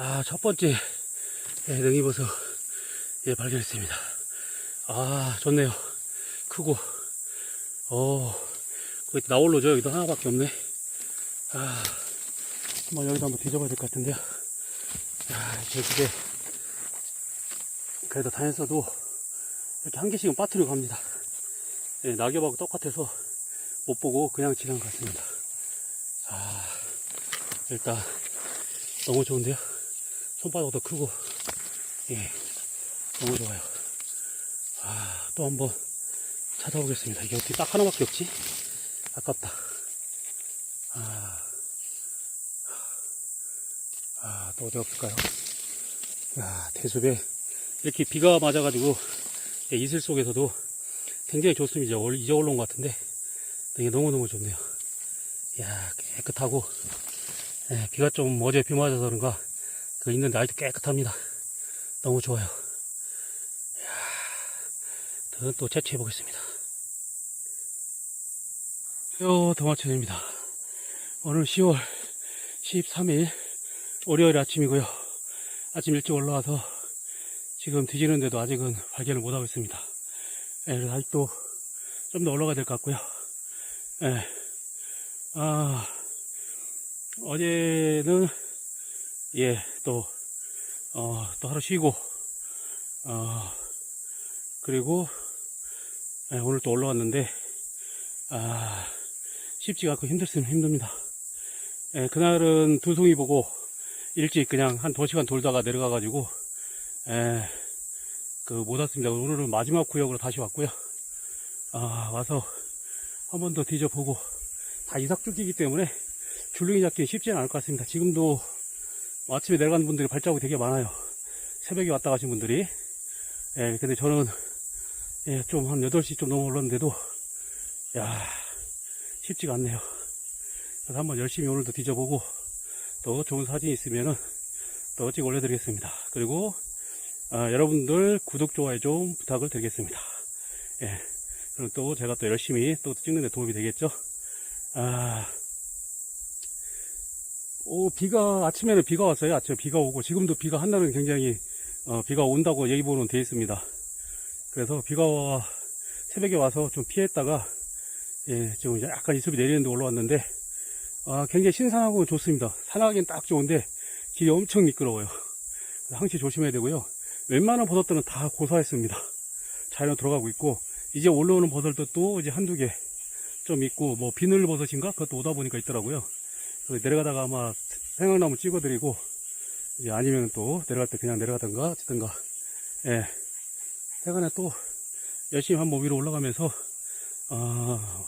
아, 첫 번째 예, 능이버섯 예, 발견했습니다. 아, 좋네요. 크고, 어, 거기 나올로죠. 여기도 하나밖에 없네. 아, 한번 여기도 한번 뒤져봐야 될 것 같은데요. 야, 제 집에 그래도 다녔어도 이렇게 한 개씩은 빠뜨리고 갑니다. 예, 낙엽하고 똑같아서 못 보고 그냥 지난 것 같습니다. 아, 일단 너무 좋은데요. 손바닥도 크고, 예, 너무 좋아요. 아, 또 한번 찾아보겠습니다. 이게 어떻게 딱 하나밖에 없지? 아깝다. 아, 아, 또 어디 없을까요? 야, 대숲에 이렇게 비가 맞아가지고 예, 이슬 속에서도 굉장히 좋습니다. 이제 올라온 것 같은데 되게 너무너무 좋네요. 야, 깨끗하고 예, 비가 좀 어제 비 맞아서 그런가 그 있는데 아직도 깨끗합니다. 너무 좋아요. 이야, 더는 또 채취해 보겠습니다. 요 동화천입니다. 오늘 10월 13일 월요일 아침이고요. 아침 일찍 올라와서 지금 뒤지는데도 아직은 발견을 못하고 있습니다. 예, 아직도 좀 더 올라가야 될 것 같고요. 예. 아, 어제는, 예, 또, 어, 또 하루 쉬고, 어, 그리고, 예, 오늘 또 올라왔는데, 아, 쉽지가 않고 힘들으면 힘듭니다. 예, 그날은 두 송이 보고, 일찍 그냥 한 두 시간 돌다가 내려가가지고, 예, 그, 못 왔습니다. 오늘은 마지막 구역으로 다시 왔고요. 아, 와서 한 번 더 뒤져보고, 다 이삭줄기이기 때문에 줄링이 잡기 쉽지는 않을 것 같습니다. 지금도 아침에 내려가는 분들이 발자국이 되게 많아요. 새벽에 왔다 가신 분들이. 예, 근데 저는, 예, 좀 한 8시 좀 넘어 올랐는데도, 야 쉽지가 않네요. 그래서 한번 열심히 오늘도 뒤져보고, 또 좋은 사진이 있으면은 또 찍어 올려드리겠습니다. 그리고, 아, 여러분들 구독, 좋아요 좀 부탁을 드리겠습니다. 예. 그럼 또 제가 또 열심히 또 찍는데 도움이 되겠죠? 아, 오, 비가, 아침에는 비가 왔어요. 아침에 비가 오고, 지금도 비가 한날은 굉장히, 어, 비가 온다고 예보는 되어 있습니다. 그래서 비가 와, 새벽에 와서 좀 피했다가, 예, 지금 약간 이슬이 내리는데 올라왔는데, 아, 굉장히 신선하고 좋습니다. 산하기엔 딱 좋은데, 길이 엄청 미끄러워요. 항시 조심해야 되고요. 웬만한 버섯들은 다 고사했습니다. 자연 들어가고 있고, 이제 올라오는 버섯도 또 이제 한두 개 좀 있고, 뭐, 비늘 버섯인가? 그것도 오다 보니까 있더라고요. 그 내려가다가 아마 생강나무 찍어드리고, 이제 아니면 또 내려갈 때 그냥 내려가든가, 어쨌든가, 예. 세간에 또 열심히 한번 위로 올라가면서, 아,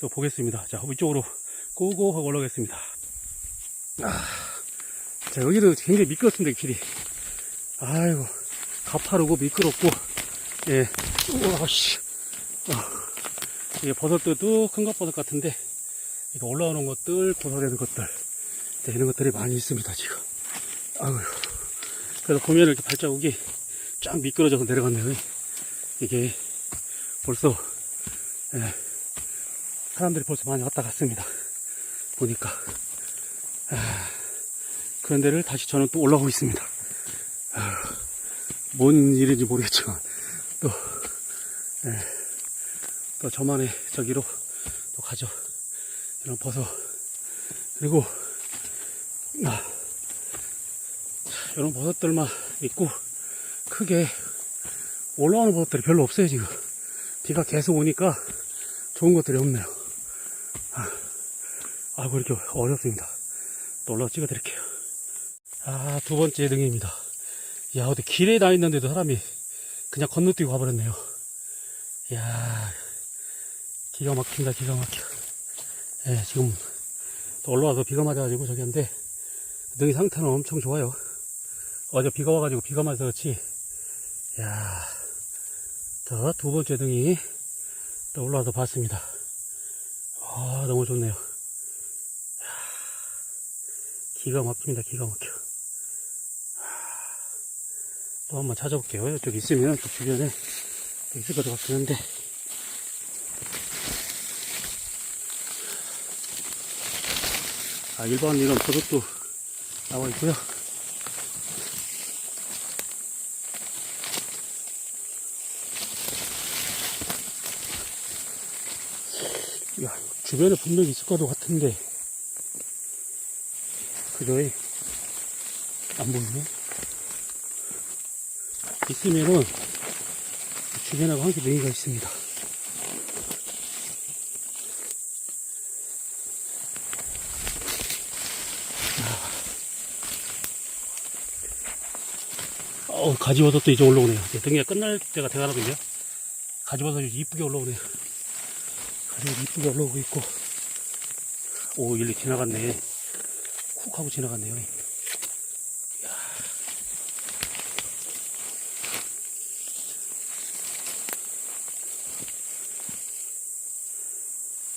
또 보겠습니다. 자, 위쪽으로 고고 하고 올라가겠습니다. 아, 자, 여기도 굉장히 미끄럽습니다, 이 길이. 아이고, 가파르고 미끄럽고, 예. 우와, 씨. 어. 이게 버섯들도 큰것 버섯 같은데, 이거 올라오는 것들, 고사되는 것들, 네, 이런 것들이 많이 있습니다, 지금. 아유. 그래서 보면 이렇게 발자국이 쫙 미끄러져서 내려갔네요. 이게 벌써, 예, 사람들이 벌써 많이 왔다 갔습니다. 보니까. 아, 그런 데를 다시 저는 또 올라오고 있습니다. 아, 뭔 일인지 모르겠지만, 또, 예, 또 저만의 저기로 또 가죠. 이런 버섯. 그리고, 아, 이런 버섯들만 있고, 크게 올라오는 버섯들이 별로 없어요, 지금. 비가 계속 오니까 좋은 것들이 없네요. 아, 아이고, 이렇게 어렵습니다. 또 올라가 찍어 드릴게요. 아, 두 번째 등입니다. 야, 어디 길에 나 있는데도 사람이 그냥 건너뛰고 가버렸네요. 야 기가 막힌다, 기가 막혀. 예, 지금 또 올라와서 비가 맞아가지고 저기 한데 능이 상태는 엄청 좋아요. 어제 비가 와가지고 비가 맞아서 그렇지. 야, 더두 번째 등이 또 올라와서 봤습니다. 아, 너무 좋네요. 야, 기가 막힙니다, 기가 막혀. 또 한번 찾아볼게요. 이쪽 있으면 또 주변에 또 있을 것 같긴 한데. 아, 일반 이런 버섯도 나와 있고요. 야, 주변에 분명히 있을 것 같은데, 그저에 안 보이네. 있으면은 주변하고 함께 매기가 있습니다. 어, 가지버섯도 이제 올라오네요. 등기가 끝날 때가 돼가거든요. 가지버섯이 이쁘게 올라오네요. 가지버섯 이쁘게 올라오고 있고. 오, 일리 지나갔네. 쿡 하고 지나갔네요.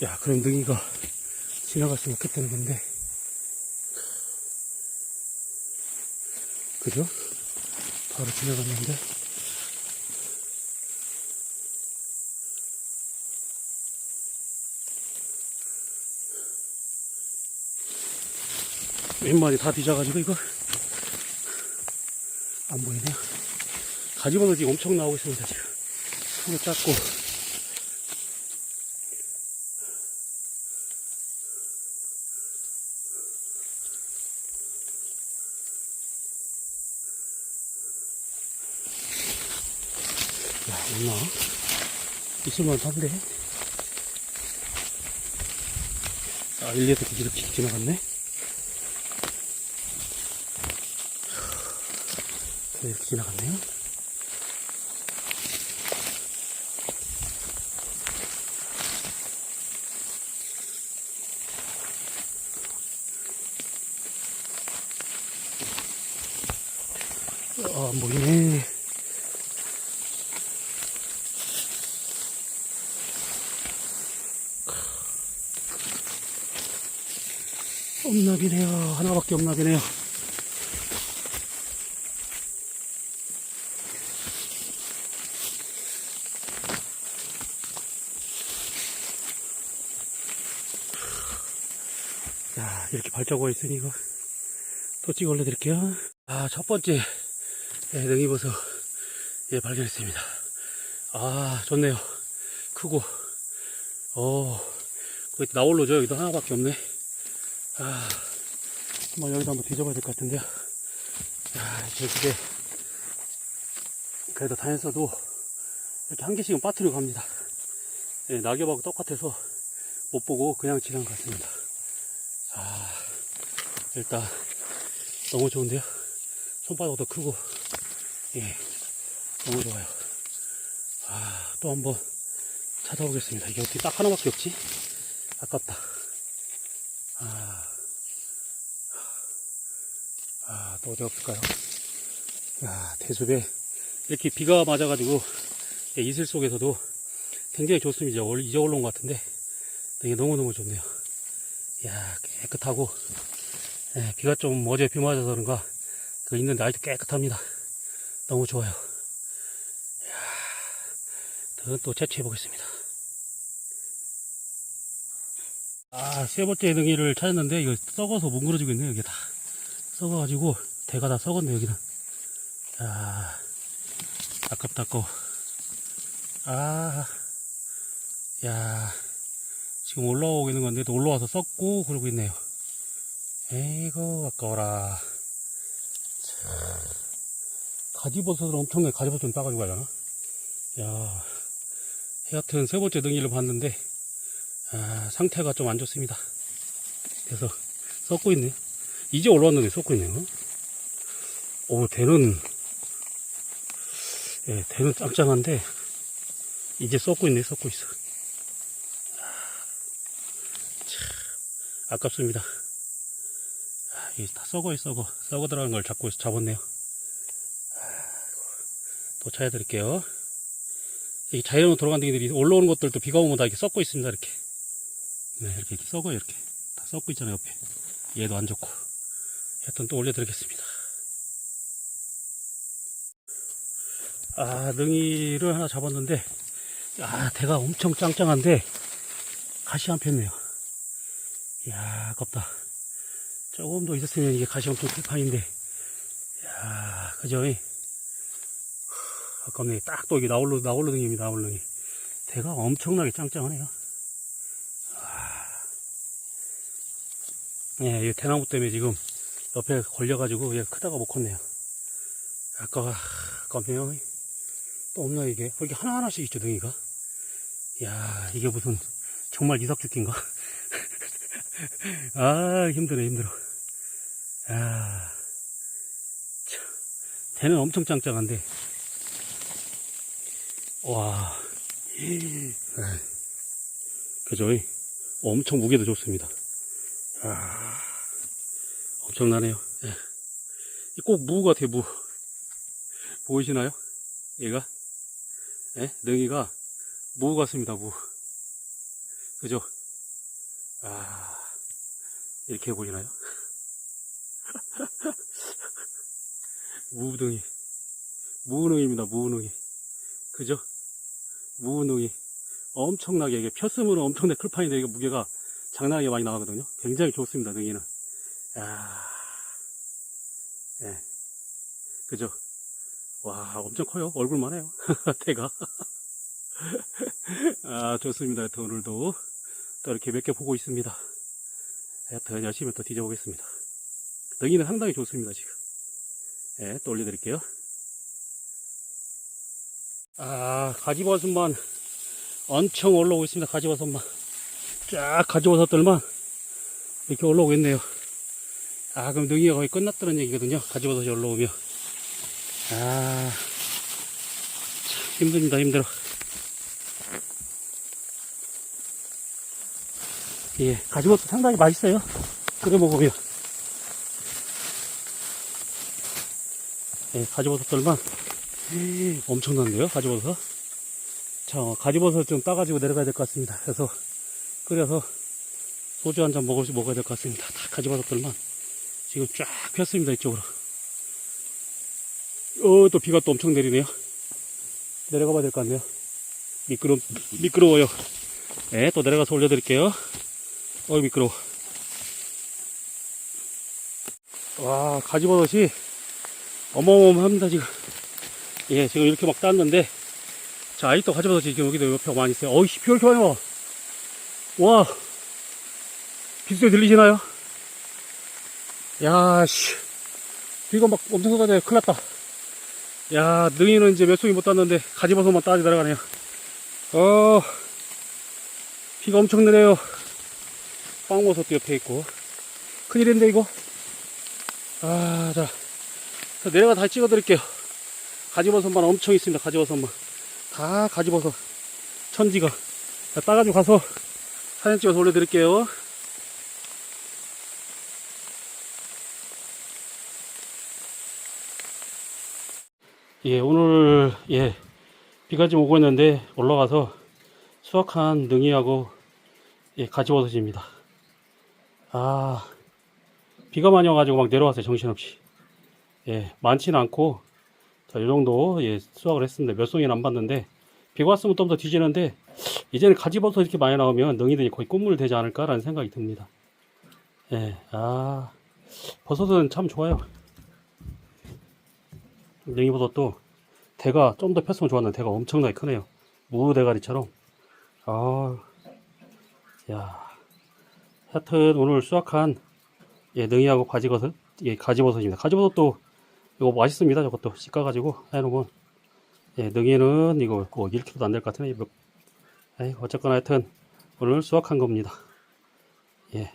야, 그럼 능이가 지나갔으면 좋겠다는 건데. 그죠? 바로 지나갔는데. 몇 마리 다 뒤져가지고 이거 안 보이네요. 가지버섯이 엄청 나오고 있습니다 지금. 손을 닦고 없나? 있을만 한데. 아 일리에서 이렇게 지나갔네. 네, 이렇게 지나갔네요. 아, 안 보이네. 엄납이네요. 하나밖에 엄납이네요. 자, 이렇게 발자국가 있으니 이거 또 찍어 올려드릴게요. 아, 첫 번째 예, 능이버섯 예, 발견했습니다. 아, 좋네요. 크고, 어, 거기 나올로죠. 여기도 하나밖에 없네. 아, 한번 여기도 한번 뒤져봐야 될 것 같은데요. 야, 제 집에 그래도 다녔어도 이렇게 한 개씩은 빠뜨리고 갑니다. 예, 낙엽하고 똑같아서 못 보고 그냥 지난 것 같습니다. 아, 일단 너무 좋은데요. 손바닥도 크고, 예, 너무 좋아요. 아, 또 한번 찾아보겠습니다. 이게 어떻게 딱 하나밖에 없지? 아깝다. 아, 아, 또 어디 없을까요? 야, 대숲에 이렇게 비가 맞아가지고 예, 이슬 속에서도 굉장히 좋습니다. 이제 올라온 것 같은데 되게 너무너무 좋네요. 야 깨끗하고 예, 비가 좀 어제 비 맞아서 그런가 그 있는데 아직도 깨끗합니다. 너무 좋아요. 이야, 또 채취해 보겠습니다. 아, 세 번째 능이를 찾았는데 이거 썩어서 뭉그러지고 있네요. 이게 다 썩어가지고 대가 다 썩었네 여기는. 야, 아깝다 고 아, 야. 지금 올라오고 있는 건데 또 올라와서 썩고 그러고 있네요. 에이고 아까워라. 참. 가지버섯을 엄청나게 가지버섯 좀 따가지고 가려나? 야, 하여튼 세 번째 능이를 봤는데 아, 상태가 좀 안 좋습니다. 그래서 썩고 있네. 이제 올라왔는데 있네요. 오, 대는 예, 대는 짱짱한데 이제 썩고 있네, 썩고 있어. 아깝습니다. 아, 이게 다 썩어 있 썩어. 썩어 들어간 걸 잡고 잡았네요. 또 찾아드릴게요. 이 자연으로 돌아간 댕이들이 올라오는 것들도 비가 오면 다 이렇게 썩고 있습니다. 이렇게. 네, 이렇게, 이렇게 썩어요. 이렇게. 다 썩고 있잖아요. 옆에. 얘도 안 좋고. 하여튼 또 올려드리겠습니다. 아, 능이를 하나 잡았는데, 아, 대가 엄청 짱짱한데, 가시 안 폈네요. 이야, 아깝다. 조금 더 있었으면 이게 가시 엄청 클 판인데. 이야, 그죠? 이? 아깝네. 딱 또 이게 나올로, 나올로등입니다, 나올로등이. 대가 엄청나게 짱짱하네요. 아, 예, 이 대나무 때문에 지금 옆에 걸려가지고 얘 크다가 못 컸네요. 아까 깜짝이야. 또 없나 이게? 이렇게 하나 하나씩 있죠 등이가? 야 이게 무슨 정말 이삭죽기인가? 아 힘드네 힘들어. 아 참, 대는 엄청 짱짱한데 와 네. 그죠? 엄청 무게도 좋습니다. 아 엄청나네요. 예. 꼭무 같아요 무. 보이시나요? 얘가? 예? 능이가 무 같습니다, 무. 그죠? 아, 이렇게 보이나요? 무등이. 무능입니다, 무능이. 그죠? 무능이. 엄청나게, 이게 폈으면 엄청나게 클판인데, 이게 무게가 장난하게 많이 나가거든요. 굉장히 좋습니다, 능이는. 야 예. 그죠? 와, 엄청 커요. 얼굴만 해요. 태가. 아, 좋습니다. 하여튼 오늘도 또 이렇게 몇 개 보고 있습니다. 하여튼 열심히 또 뒤져보겠습니다. 능이는 상당히 좋습니다, 지금. 예, 또 올려드릴게요. 아, 가지버섯만 엄청 올라오고 있습니다. 가지버섯만. 쫙 가지버섯들만 이렇게 올라오고 있네요. 아, 그럼 능이가 거의 끝났다는 얘기거든요. 가지버섯이 올라오면. 아, 참 힘듭니다, 힘들어. 예, 가지버섯 상당히 맛있어요. 끓여 먹으면. 예, 가지버섯들만 엄청난데요, 가지버섯. 자, 가지버섯 좀 따가지고 내려가야 될 것 같습니다. 그래서 끓여서 소주 한 잔 먹을 수 먹어야 될 것 같습니다. 다 가지버섯들만 지금 쫙 폈습니다, 이쪽으로. 어, 또 비가 또 엄청 내리네요. 내려가 봐야 될 것 같네요. 미끄러, 미끄러워요. 네, 또 내려가서 올려드릴게요. 어이, 미끄러워. 와, 가지버섯이 어마어마합니다, 지금. 예, 지금 이렇게 막 땄는데. 자, 아직도 가지버섯이 지금 여기도 옆에 많이 있어요. 어이씨, 비 이렇게 많이 와. 와. 빗소리 들리시나요? 야, 씨. 비가 막 엄청 쏟아져요. 큰일 났다. 야, 능이는 이제 몇 송이 못 땄는데, 가지버섯만 따지 들어가네요. 어, 비가 엄청 내려요. 빵버섯도 옆에 있고. 큰일인데, 이거? 아, 자. 자, 내려가 다시 찍어 드릴게요. 가지버섯만 엄청 있습니다, 가지버섯만. 다 가지버섯. 천지가. 자, 따가지고 가서 사진 찍어서 올려드릴게요. 예, 오늘, 예, 비가 좀 오고 있는데, 올라가서 수확한 능이하고, 예, 가지버섯입니다. 아, 비가 많이 와가지고 막 내려왔어요, 정신없이. 예, 많지는 않고, 자, 이 정도, 예, 수확을 했습니다. 몇 송이는 안 봤는데, 비가 왔으면 좀 더 뒤지는데, 이제는 가지버섯 이렇게 많이 나오면 능이들이 거의 꽃물 되지 않을까라는 생각이 듭니다. 예, 아, 버섯은 참 좋아요. 냉이버섯도 대가 좀 더 폈으면 좋았는데 대가 엄청나게 크네요. 무 대가리처럼. 아, 야. 하여튼 오늘 수확한 예, 능이하고 가지버섯, 예, 가지버섯입니다. 가지버섯도 이거 맛있습니다. 저것도 씻어가지고 해놓으면 예, 능이는 이거 뭐 1kg도 안 될 것 같으네. 몇- 에이, 어쨌거나 하여튼 오늘 수확한 겁니다. 예.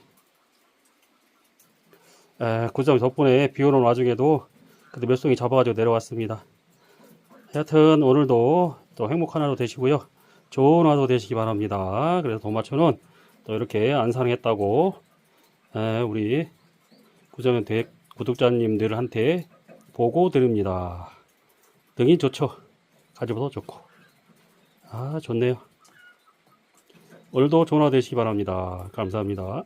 에, 구점 덕분에 비 오는 와중에도 그래도 몇 송이 잡아가지고 내려왔습니다. 하여튼 오늘도 또 행복한 하루 되시고요. 좋은 하루 되시기 바랍니다. 그래서 도마초는 또 이렇게 안상했다고 에, 우리 구정현 대 구독자님들한테 보고 드립니다. 등이 좋죠. 가지고도 좋고. 아, 좋네요. 오늘도 좋은 하루 되시기 바랍니다. 감사합니다.